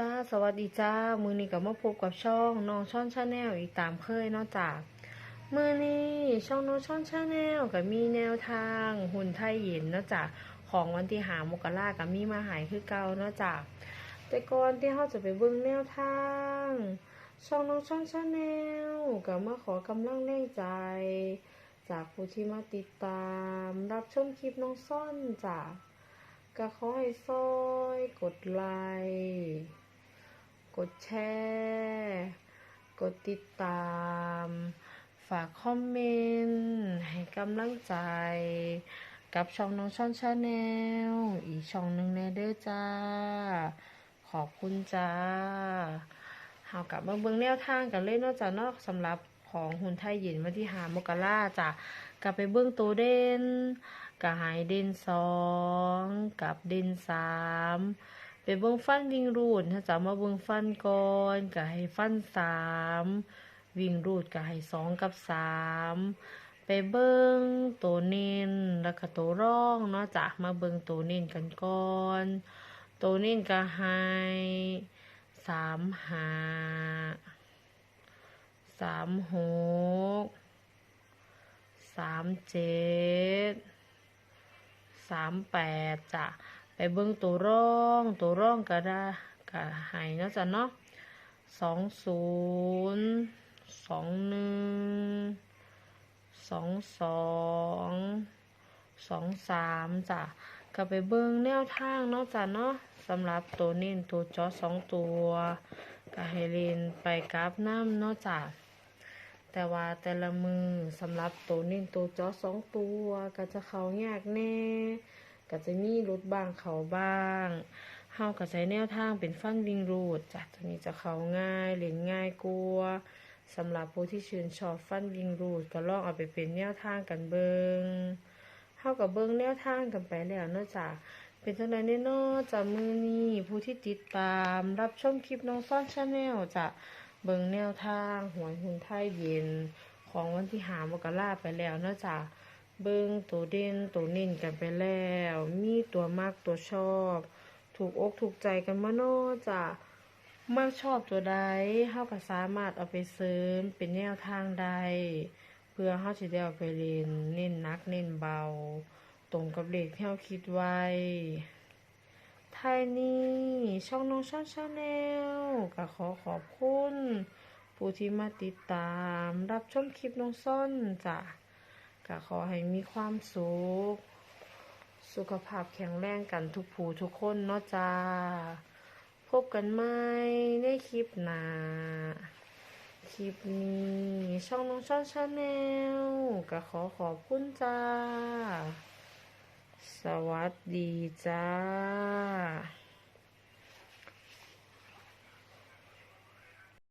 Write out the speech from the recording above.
จ้าสวัสดีจ้า มือนี้ก็มาพบกับช่องน้องช่อนชาแนลอีกตามเคยเนอกจาก มือนี้ช่องน้องช่อนชาแนลก็มีแนวทางหุ่นไทยเย็นเนอกจากของวันที่หามกรากับมีมาหายคือเก่านอกจาก แต่ก่อนที่เราจะไปเบิ่งแนวทางช่องน้องช่อนชาแนลก็มาขอกำลังแรงใจ จากผู้ที่มาติดตาม รับชมคลิปน้องซ่อนจ้ะก็ขอให้ซอย กดไลค์ กดแชร์ กดติดตาม ฝากคอมเมนต์ให้กำลังใจ กับช่องน้องช่อนชาแนลอีกช่องหนึ่งแน่เด้อจ้า ขอบคุณจ้าเฮากลับมาเบิ่งแนวทางกันเลยเนอกจากนอกสำหรับของหุ่นไทยเย็นวันที่หามกราจ้ะกลับไปเบิ่งตัวเด่นกะหายเด่นสองกับเด่นสาม ไปเบิ่งฟันวิ่งรูดถ้าจะมาเบิ่งฟันก่อนกะให้ฟันสามวิ่งรูดกะให้สองกับสามไปเบิ่งตัวเน้นแล้วก็ตัวร่องเนาะจ้ะมาเบิ่งตัวเน้นกันก่อนตัวเน้นกะให้สามหาสามหกสามเจ็ดสามแปดจ้ะ ไปเบิ่งตัวร่องตัวร่องก็ได้ก็ให้เนาะจ้ะเนาะสองศูนย์สองหนึ่งสองสองสองสามจ้ะก็ไปเบิ่งแนวทางเนาะจ้ะเนาะสำหรับตัวเน้นตัวจอสองตัวก็ให้เล่นไปกราฟน้ำเนาะจ้ะแต่ว่าแต่ละมือสำหรับตัวเน้นตัวจอสองตัวก็จะเขายากแน่ ก็จะมีรุดบ้างเขาบ้างเฮาก็ใช้แนวทางเป็นฟันวิงรูดจ้ะตัวนี้จะเขาง่ายเล่นง่ายกลัวสำหรับผู้ที่ชื่นชอบฟันวิงรูดก็ลองเอาไปเป็นแนวทางกันเบิงเท่ากับเบิ้งแนวทางกันไปแล้วเนอกจากเป็นจังไดแน่เนอจากมือนี้ผู้ที่ติดตามรับชมคลิปน้องซ่อนชาแนลจะเบิ้งแนวทางหวยหุ่นไทยเย็น ของวันที่หามกราไปแล้วเนอกจาก เบิ้งตัวเด่นตัวเน้นกันไปแล้ว มีตัวมากตัวชอบ ถูกอกถูกใจกันมาเนอจากมากชอบตัวใดเฮาก็สามารถเอาไปเสริมเป็นแนวทางใด เพื่อเฮาสิได้เอาไปเล่นเน้นนักเน้นเบา ตรงกับเลขที่เฮาคิดไว้ไทยนี่ช่องน้องช่องชาแนลก็ขอขอบคุณผู้ที่มาติดตามรับชมคลิปน้องส้นจ้ะ ก็ขอให้มีความสุข สุขภาพแข็งแรงกันทุกผู้ทุกคนเนาะจ้า พบกันใหม่ในคลิปหน้า คลิปนี้ช่องน้องช่องชาแนลก็ขอขอบคุณจ้า สวัสดีจ้า